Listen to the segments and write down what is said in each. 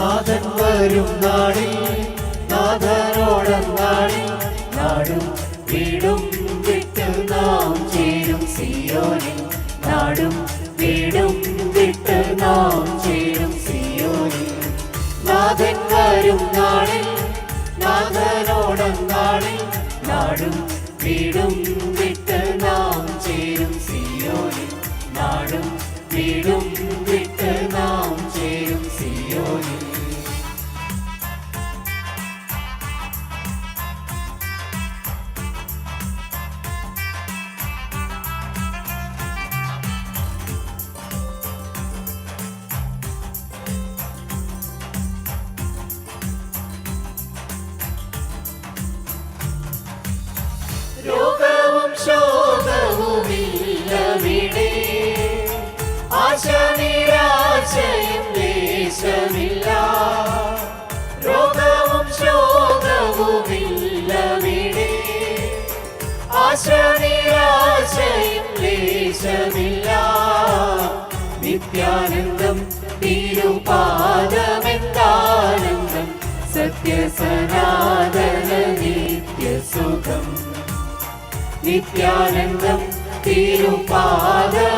നാഥൻ വരും നാളിൽ നാഥനോടന്നാളിൽ നാടും വീടും വിട്ട് നാം ചേരും സിയോനിൽ. നാടും വീടും വിട്ട് നാം ചേരും സിയോനിൽ. നാഥൻ വരും നാളിൽ നാഥനോടന്നാളിൽ നാടും വീടും ആശ നിരാശയും ദേശമില്ല രോഗവും ശോകവുമില്ലവിടെ ആശ നിരാശയും ദേശമില്ല നിത്യാനന്ദം തിരുപാദമെന്താനന്ദം സത്യസനാതന നിത്യസുഖം നിത്യാനന്ദം തിരുപാദമെന്താനന്ദം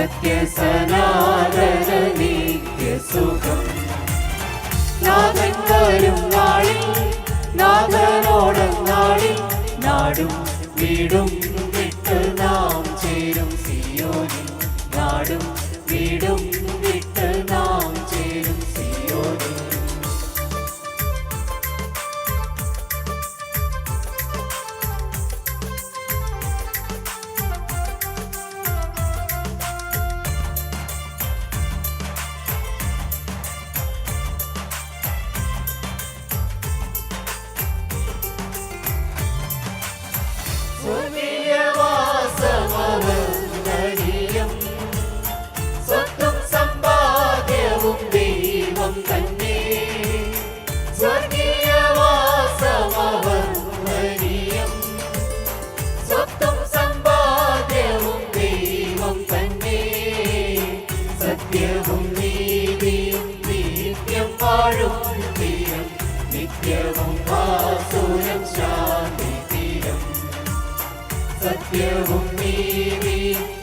സത്യസനാതന നിത്യസുഖം നാഥൻ വരും നാളിൽ നാഥനോടന്നാളിൽ നാടും വീടും വിട്ട് നാം ചേരും സിയോനിൽ നാടും സത്യവും നീ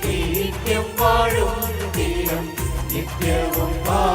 നിത്യം വാഴും തീരം നിത്യവും വാസുരം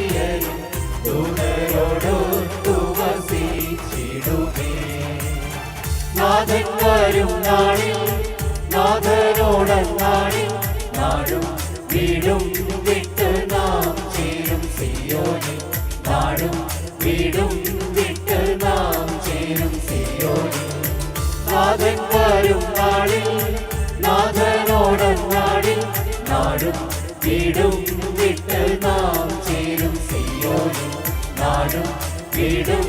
തുണയോടൊത്തു വസിച്ചിടുവേ നാഥൻ വരും നാളിൽ നാഥനോടന്നാളിൽ നാടും വീടും വിട്ട് നാം ചേരും സിയോനി നാടും വീടും വിട്ട് നാം ചേരും സിയോനി നാഥൻ വരും നാളിൽ നാഥനോടന്നാളിൽ നാടും വീടും വിട്ട് നാം യോനും നാടും വീടും